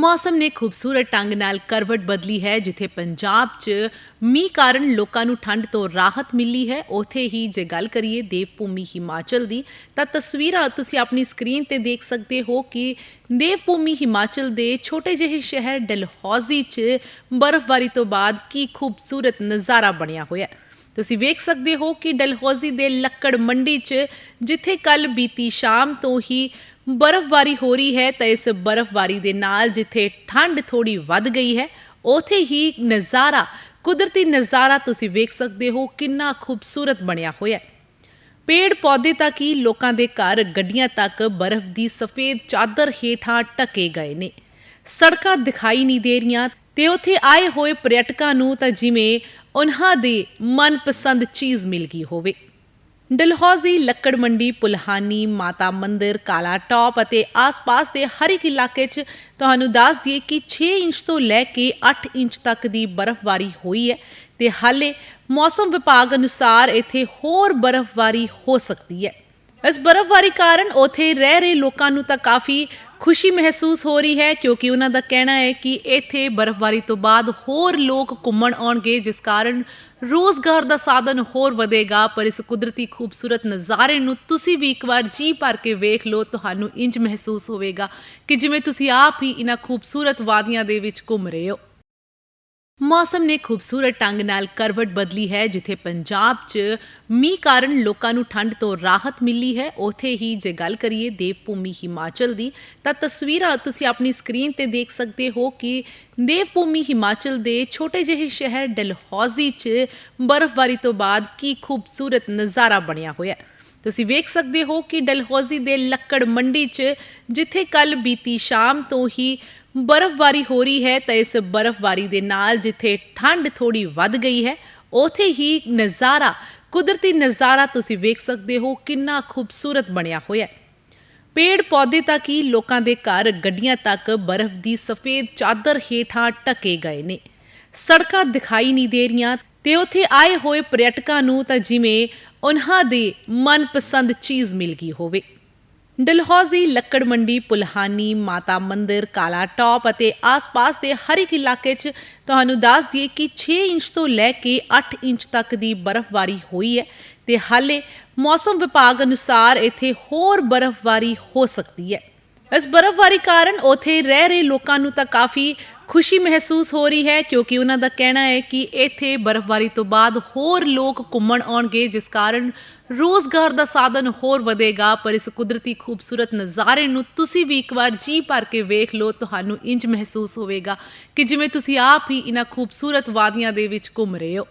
ਮੌਸਮ ਨੇ ਖੂਬਸੂਰਤ ਢੰਗ ਨਾਲ ਕਰਵਟ ਬਦਲੀ ਹੈ, ਜਿੱਥੇ ਪੰਜਾਬ 'ਚ ਮੀਂਹ ਕਾਰਨ ਲੋਕਾਂ ਨੂੰ ਠੰਡ ਤੋਂ ਰਾਹਤ ਮਿਲੀ ਹੈ। ਉਥੇ ਹੀ ਜੇ ਗੱਲ ਕਰੀਏ ਦੇਵ ਭੂਮੀ ਹਿਮਾਚਲ ਦੀ, ਤਾਂ ਤਸਵੀਰਾਂ ਤੁਸੀਂ ਆਪਣੀ ਸਕਰੀਨ ਤੇ ਦੇਖ ਸਕਦੇ ਹੋ ਕਿ ਦੇਵ ਭੂਮੀ ਹਿਮਾਚਲ ਦੇ ਛੋਟੇ ਜਿਹੇ ਸ਼ਹਿਰ ਡਲਹੌਜ਼ੀ 'ਚ ਬਰਫ਼ਬਾਰੀ ਤੋਂ ਬਾਅਦ ਕੀ ਖੂਬਸੂਰਤ ਨਜ਼ਾਰਾ ਬਣਿਆ ਹੋਇਆ ਹੈ। ਤੁਸੀਂ ਵੇਖ ਸਕਦੇ ਹੋ ਕਿ ਡਲਹੌਜ਼ੀ ਦੇ ਲੱਕੜ ਮੰਡੀ 'ਚ, ਜਿੱਥੇ ਕੱਲ ਬੀਤੀ ਸ਼ਾਮ ਤੋਂ ਹੀ ਬਰਫ਼ਬਾਰੀ ਹੋ ਰਹੀ ਹੈ ਤਾਂ ਇਸ ਬਰਫ਼ਬਾਰੀ ਦੇ ਨਾਲ ਜਿੱਥੇ ਠੰਡ ਥੋੜੀ ਵੱਧ ਗਈ ਹੈ, ਉਥੇ ਹੀ ਨਜ਼ਾਰਾ, ਕੁਦਰਤੀ ਨਜ਼ਾਰਾ ਤੁਸੀਂ ਵੇਖ ਸਕਦੇ ਹੋ, ਕਿੰਨਾ ਖੂਬਸੂਰਤ ਬਣਿਆ ਹੋਇਆ ਹੈ। ਪੇੜ ਪੌਦੇ ਤੱਕ ਹੀ ਲੋਕਾਂ ਦੇ ਘਰ ਗੱਡੀਆਂ ਤੱਕ ਬਰਫ਼ ਦੀ ਸਫੇਦ ਚਾਦਰ ਹੇਠਾਂ ਟਕੇ ਗਏ ਨੇ। ਸੜਕਾਂ ਦਿਖਾਈ ਨਹੀਂ ਦੇ ਰਹੀਆਂ ਤੇ ਉੱਥੇ ਆਏ ਹੋਏ ਪਰਯਟਕਾਂ ਨੂੰ ਤਾਂ ਜਿਵੇਂ ਉਹਨਾਂ ਦੇ ਮਨਪਸੰਦ ਚੀਜ਼ ਮਿਲ ਗਈ ਹੋਵੇ। ਡਲਹੌਜ਼ੀ ਲੱਕੜ ਮੰਡੀ, ਪੁਲਹਾਨੀ, ਮਾਤਾ ਮੰਦਿਰ, ਕਾਲਾ ਟਾਪ ਅਤੇ ਆਸ-ਪਾਸ ਦੇ ਹਰ ਇੱਕ ਇਲਾਕੇ 'ਚ ਤੁਹਾਨੂੰ ਦੱਸ ਦਈਏ ਕਿ 6 ਇੰਚ ਤੋਂ ਲੈ ਕੇ 8 ਇੰਚ ਤੱਕ ਦੀ ਬਰਫ਼ਬਾਰੀ ਹੋਈ ਹੈ ਤੇ ਹਾਲੇ ਮੌਸਮ ਵਿਭਾਗ ਅਨੁਸਾਰ ਇੱਥੇ ਹੋਰ ਬਰਫ਼ਬਾਰੀ ਹੋ ਸਕਦੀ ਹੈ। ਇਸ ਬਰਫ਼ਬਾਰੀ ਕਾਰਨ ਉਥੇ ਰਹਿ ਰਹੇ ਲੋਕਾਂ ਨੂੰ ਤਾਂ ਕਾਫੀ ਖੁਸ਼ੀ ਮਹਿਸੂਸ ਹੋ ਰਹੀ ਹੈ ਕਿਉਂਕਿ ਉਹਨਾਂ ਦਾ ਕਹਿਣਾ ਹੈ ਕਿ ਇੱਥੇ ਬਰਫ਼ਬਾਰੀ ਤੋਂ ਬਾਅਦ ਹੋਰ ਲੋਕ ਘੁੰਮਣ ਆਉਣਗੇ, ਜਿਸ ਕਾਰਨ ਰੋਜ਼ਗਾਰ ਦਾ ਸਾਧਨ ਹੋਰ ਵਧੇਗਾ। ਪਰ ਇਸ ਕੁਦਰਤੀ ਖੂਬਸੂਰਤ ਨਜ਼ਾਰੇ ਨੂੰ ਤੁਸੀਂ ਵੀ ਇੱਕ ਵਾਰ ਜੀ ਭਰ ਕੇ ਵੇਖ ਲਓ, ਤੁਹਾਨੂੰ ਇੰਜ ਮਹਿਸੂਸ ਹੋਵੇਗਾ ਕਿ ਜਿਵੇਂ ਤੁਸੀਂ ਆਪ ਹੀ ਇਹਨਾਂ ਖੂਬਸੂਰਤ ਵਾਦੀਆਂ ਦੇ ਵਿੱਚ ਘੁੰਮ ਰਹੇ ਹੋ। ਮੌਸਮ ਨੇ ਖੂਬਸੂਰਤ ਢੰਗ ਨਾਲ ਕਰਵਟ ਬਦਲੀ ਹੈ, ਜਿੱਥੇ ਪੰਜਾਬ 'ਚ ਮੀਂਹ ਕਾਰਨ ਲੋਕਾਂ ਨੂੰ ਠੰਡ ਤੋਂ ਰਾਹਤ ਮਿਲੀ ਹੈ। ਉਥੇ ਹੀ ਜੇ ਗੱਲ ਕਰੀਏ ਦੇਵ ਭੂਮੀ ਹਿਮਾਚਲ ਦੀ, ਤਾਂ ਤਸਵੀਰਾਂ ਤੁਸੀਂ ਆਪਣੀ ਸਕਰੀਨ ਤੇ ਦੇਖ ਸਕਦੇ ਹੋ ਕਿ ਦੇਵ ਭੂਮੀ ਹਿਮਾਚਲ ਦੇ ਛੋਟੇ ਜਿਹੇ ਸ਼ਹਿਰ ਡਲਹੌਜ਼ੀ 'ਚ ਬਰਫ਼ਬਾਰੀ ਤੋਂ ਬਾਅਦ ਕੀ ਖੂਬਸੂਰਤ ਨਜ਼ਾਰਾ ਬਣਿਆ ਹੋਇਆ ਹੈ। ਤੁਸੀਂ ਵੇਖ ਸਕਦੇ ਹੋ ਕਿ ਡਲਹੌਜ਼ੀ ਦੇ ਲੱਕੜ ਮੰਡੀ 'ਚ, ਜਿੱਥੇ ਕੱਲ ਬੀਤੀ ਸ਼ਾਮ ਤੋਂ ਹੀ ਬਰਫ਼ਬਾਰੀ ਹੋ ਰਹੀ ਹੈ ਤਾਂ ਇਸ ਬਰਫ਼ਬਾਰੀ ਦੇ ਨਾਲ ਜਿੱਥੇ ਠੰਡ ਥੋੜੀ ਵੱਧ ਗਈ ਹੈ, ਉਥੇ ਹੀ ਨਜ਼ਾਰਾ, ਕੁਦਰਤੀ ਨਜ਼ਾਰਾ ਤੁਸੀਂ ਵੇਖ ਸਕਦੇ ਹੋ ਕਿੰਨਾ ਖੂਬਸੂਰਤ ਬਣਿਆ ਹੋਇਆ ਹੈ। ਪੇੜ ਪੌਦੇ ਤੱਕ ਹੀ ਲੋਕਾਂ ਦੇ ਘਰ ਗੱਡੀਆਂ ਤੱਕ ਬਰਫ਼ ਦੀ ਸਫੇਦ ਚਾਦਰ ਹੇਠਾਂ ਟਕੇ ਗਏ ਨੇ। ਸੜਕਾਂ ਦਿਖਾਈ ਨਹੀਂ ਦੇ ਰਹੀਆਂ ਤੇ ਉੱਥੇ ਆਏ ਹੋਏ ਪਰਯਟਕਾਂ ਨੂੰ ਤਾਂ ਜਿਵੇਂ ਉਹਨਾਂ ਦੇ ਮਨਪਸੰਦ ਚੀਜ਼ ਮਿਲ ਗਈ ਹੋਵੇ। ਡਲਹੌਜ਼ੀ ਲੱਕੜ ਮੰਡੀ, ਪੁਲਹਾਨੀ, ਮਾਤਾ ਮੰਦਿਰ, ਕਾਲਾ ਟਾਪ ਅਤੇ ਆਸ-ਪਾਸ ਦੇ ਹਰ ਇੱਕ ਇਲਾਕੇ 'ਚ ਤੁਹਾਨੂੰ ਦੱਸ ਦਈਏ ਕਿ 6 ਇੰਚ ਤੋਂ ਲੈ ਕੇ 8 ਇੰਚ ਤੱਕ ਦੀ ਬਰਫ਼ਬਾਰੀ ਹੋਈ ਹੈ ਤੇ ਹਾਲੇ ਮੌਸਮ ਵਿਭਾਗ ਅਨੁਸਾਰ ਇੱਥੇ ਹੋਰ ਬਰਫ਼ਬਾਰੀ ਹੋ ਸਕਦੀ ਹੈ। ਇਸ ਬਰਫ਼ਬਾਰੀ ਕਾਰਨ ਉਥੇ ਰਹਿ ਰਹੇ ਲੋਕਾਂ ਨੂੰ ਤਾਂ ਕਾਫੀ ਖੁਸ਼ੀ ਮਹਿਸੂਸ ਹੋ ਰਹੀ ਹੈ ਕਿਉਂਕਿ ਉਹਨਾਂ ਦਾ ਕਹਿਣਾ ਹੈ ਕਿ ਇੱਥੇ ਬਰਫ਼ਬਾਰੀ ਤੋਂ ਬਾਅਦ ਹੋਰ ਲੋਕ ਘੁੰਮਣ ਆਉਣਗੇ, ਜਿਸ ਕਾਰਨ ਰੋਜ਼ਗਾਰ ਦਾ ਸਾਧਨ ਹੋਰ ਵਧੇਗਾ। ਪਰ ਇਸ ਕੁਦਰਤੀ ਖੂਬਸੂਰਤ ਨਜ਼ਾਰੇ ਨੂੰ ਤੁਸੀਂ ਵੀ ਇੱਕ ਵਾਰ ਜੀ ਭਰ ਕੇ ਵੇਖ ਲਓ, ਤੁਹਾਨੂੰ ਇੰਜ ਮਹਿਸੂਸ ਹੋਵੇਗਾ ਕਿ ਜਿਵੇਂ ਤੁਸੀਂ ਆਪ ਹੀ ਇਹਨਾਂ ਖੂਬਸੂਰਤ ਵਾਦੀਆਂ ਦੇ ਵਿੱਚ ਘੁੰਮ ਰਹੇ ਹੋ।